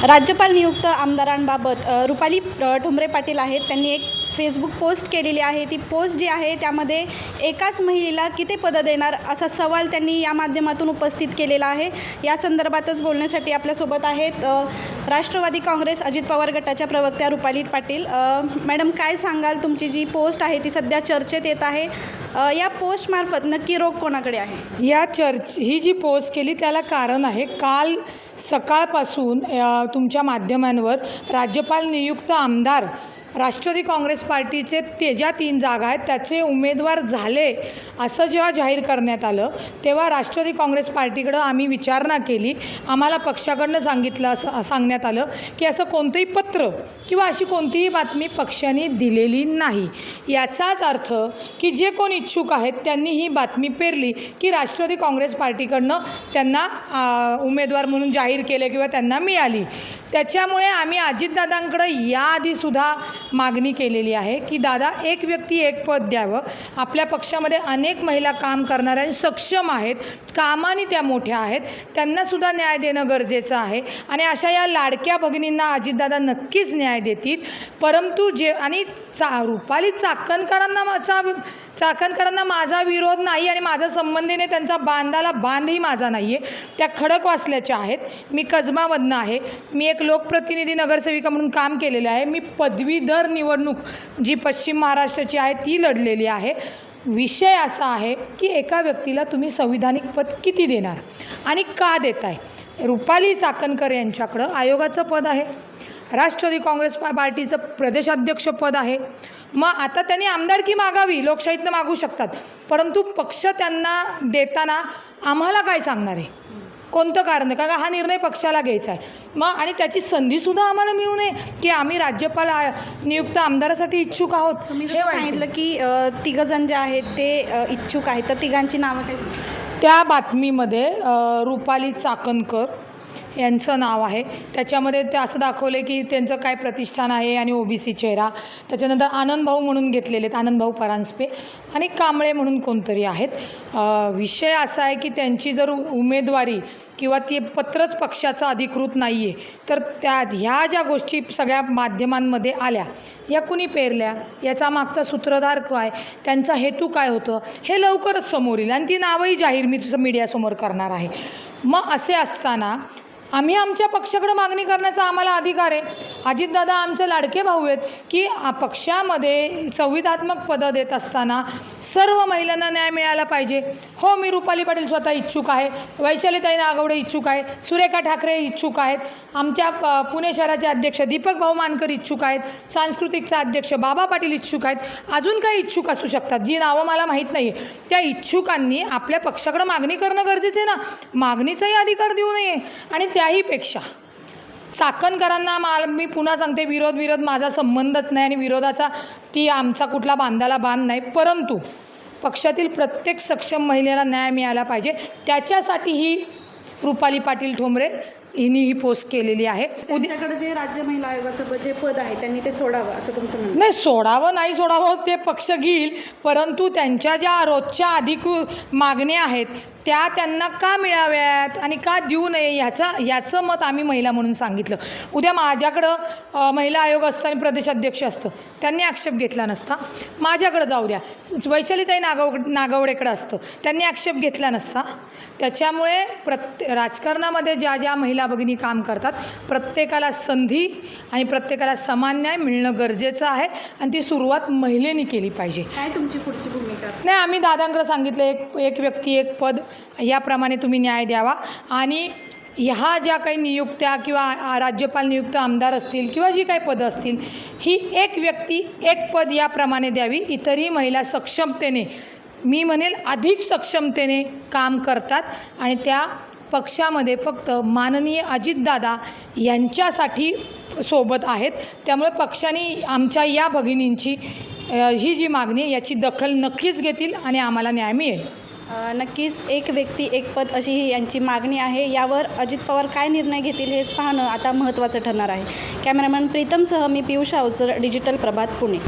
राज्यपाल नियुक्त आमदारांबाबत रुपाली ठुमरे ठोंबरे पाटील आहेत. त्यांनी एक फेसबुक पोस्ट केलेली आहे. ती पोस्ट जी आहे त्यामध्ये एकाच महिलेला किती पदं देणार असा सवाल त्यांनी या माध्यमातून उपस्थित केलेला आहे. या संदर्भातच बोलण्यासाठी आपल्यासोबत आहेत राष्ट्रवादी काँग्रेस अजित पवार गटाच्या प्रवक्त्या रुपाली पाटील. मॅडम काय सांगाल? तुमची जी पोस्ट आहे ती सध्या चर्चेत येत आहे. या पोस्टमार्फत नक्की रोग कोणाकडे आहे? या चर्च ही जी पोस्ट केली त्याला कारण आहे काल सकाळपासून तुमच्या माध्यमांवर राज्यपाल नियुक्त आमदार राष्ट्रवादी काँग्रेस पार्टीचे ते ज्या तीन जागा आहेत त्याचे उमेदवार झाले असं जेव्हा जाहीर करण्यात आलं तेव्हा राष्ट्रवादी काँग्रेस पार्टीकडं आम्ही विचारणा केली. आम्हाला पक्षाकडनं सांगितलं असं सांगण्यात आलं की असं कोणतंही पत्र किंवा अशी कोणतीही बातमी पक्षाने दिलेली नाही. याचाच अर्थ की जे कोण इच्छुक आहेत त्यांनी ही बातमी पेरली की राष्ट्रवादी काँग्रेस पार्टीकडनं त्यांना उमेदवार म्हणून जाहीर केले किंवा त्यांना मिळाली. त्याच्यामुळे आम्ही अजितदादांकडं याआधीसुद्धा मागणी केलेली आहे की दादा एक व्यक्ती एक पद द्यावं. आपल्या पक्षामध्ये अनेक महिला काम करणाऱ्या आणि सक्षम आहेत कामाने त्या मोठ्या आहेत. त्यांनासुद्धा न्याय देणं गरजेचं आहे. आणि अशा या लाडक्या भगिनींना अजितदादा नक्कीच न्याय देतील. परंतु जे आणि चा रुपाली चाकणकरांना माझा चाकणकरांना माझा विरोध नाही आणि माझा संबंधीने त्यांचा बांधाला बांधही माझा नाही आहे त्या खडकवासल्याच्या आहेत. मी कसबामधनं आहे. मी एक लोकप्रतिनिधी नगरसेविका म्हणून काम केलेलं आहे. मी पदवीधर निवडणूक जी पश्चिम महाराष्ट्राची आहे ती लढलेली आहे. विषय असा आहे की एका व्यक्तीला तुम्ही संविधानिक पद किती देणार आणि का देताय? रुपाली चाकणकर यांच्याकडं आयोगाचं पद आहे. राष्ट्रवादी काँग्रेस पार्टीचं प्रदेशाध्यक्षपद आहे. मग आता त्यांनी आमदारकी मागावी लोकशाहीतनं मागू शकतात. परंतु पक्ष त्यांना देताना आम्हाला काय सांगणार आहे? कोणतं कारण आहे? कारण का हा निर्णय पक्षाला घ्यायचा आहे. मग आणि त्याची संधीसुद्धा आम्हाला मिळू नये की आम्ही राज्यपाल नियुक्त आमदारासाठी इच्छुक आहोत. हे. सांगितलं की तिघंजण जे आहेत ते इच्छुक आहेत. तर तिघांची नावं काय? त्या बातमीमध्ये रुपाली चाकणकर यांचं नाव आहे. त्याच्यामध्ये ते असं दाखवले की त्यांचं काय प्रतिष्ठान आहे आणि ओ बी सी चेहरा. त्याच्यानंतर आनंदभाऊ म्हणून घेतलेले आहेत आनंदभाऊ परांजपे आणि कांबळे म्हणून कोणतरी आहेत. विषय असा आहे की त्यांची जर उ- उमेदवारी किंवा ते पत्रच पक्षाचं अधिकृत नाही आहे तर त्या ह्या ज्या गोष्टी सगळ्या माध्यमांमध्ये आल्या या कुणी पेरल्या? याचा मागचा सूत्रधार काय? त्यांचा हेतू काय होतं? हे लवकरच समोर येईल आणि ती नावही जाहीर मी तुझं मीडियासमोर करणार आहे. मग असे असताना आम्ही आमच्या पक्षाकडे मागणी करण्याचा आम्हाला अधिकार आहे. अजितदादा आमचे लाडके भाऊ आहेत की पक्षामध्ये संविधात्मक पदं देत असताना सर्व महिलांना न्याय मिळाला पाहिजे. हो मी रुपाली पाटील स्वतः इच्छुक आहे. वैशालीताई नागवडे इच्छुक आहे. सुरेखा ठाकरे इच्छुक आहेत. आमच्या प- पुणे शहराचे अध्यक्ष दीपक भाऊ मानकर इच्छुक आहेत. सांस्कृतिकचा अध्यक्ष बाबा पाटील इच्छुक आहेत. अजून काही इच्छुक असू शकतात. जी नावं मला माहीत नाही आहे त्या इच्छुकांनी आपल्या पक्षाकडे मागणी करणं गरजेचं आहे ना? मागणीचाही अधिकार देऊ नये. आणि त्याहीपेक्षा चाकणकरांना मा मी पुन्हा सांगते विरोध विरोध माझा संबंधच नाही आणि विरोधाचा ती आमचा कुठला बांधाला बांध नाही. परंतु पक्षातील प्रत्येक सक्षम महिलेला न्याय मिळाला पाहिजे. त्याच्यासाठी ही रुपाली पाटील ठोंबरे हिनी ही पोस्ट केलेली आहे. उद्या त्यांच्याकडे जे राज्य महिला आयोगाचं जे पद आहे त्यांनी ते सोडावं असं तुमचं म्हणणं नाही सोडावं नाही सोडावं ते पक्ष घेईल. परंतु त्यांच्या ज्या रोजच्या अधिकृत मागण्या आहेत त्या त्यांना का मिळाव्यात आणि का देऊ नये ह्याचा ह्याचं मत आम्ही महिला म्हणून सांगितलं. उद्या माझ्याकडं महिला आयोग असतं आणि प्रदेशाध्यक्ष असतं. त्यांनी आक्षेप घेतला नसता. माझ्याकडं जाऊ द्या. वैशालीताई नागव नागवडेकडं असतं. त्यांनी आक्षेप घेतला नसता. त्याच्यामुळे प्रत्ये राजकारणामध्ये ज्या ज्या महिला भगिनी काम करतात प्रत्येकाला संधी आणि प्रत्येकाला समान न्याय मिळणं गरजेचं आहे आणि ती सुरुवात महिलेनी केली पाहिजे. काय तुमची पुढची भूमिका नाही आम्ही दादांकडे सांगितलं. एक एक व्यक्ती एक पद याप्रमाणे तुम्ही न्याय द्यावा. आणि ह्या ज्या काही नियुक्त्या किंवा राज्यपाल नियुक्त आमदार असतील किंवा जी काही पदं असतील ही एक व्यक्ती एक पद याप्रमाणे द्यावी. इतरही महिला सक्षमतेने मी म्हणेल अधिक सक्षमतेने काम करतात. आणि त्या पक्षामध्ये फक्त माननीय अजितदादा यांच्यासाठी सोबत आहेत. त्यामुळे पक्षाने आमच्या या भगिनींची ही जी मागणी याची दखल नक्कीच घेतील आणि आम्हाला न्याय मिळेल. नक्कीच एक व्यक्ती एक पद अशी ही यांची मागणी आहे. यावर अजित पवार काय निर्णय घेतील हेच पाहणं आता महत्त्वाचं ठरणार आहे. कॅमेरामॅन प्रीतमसह मी पियुष आवसर डिजिटल प्रभात पुणे.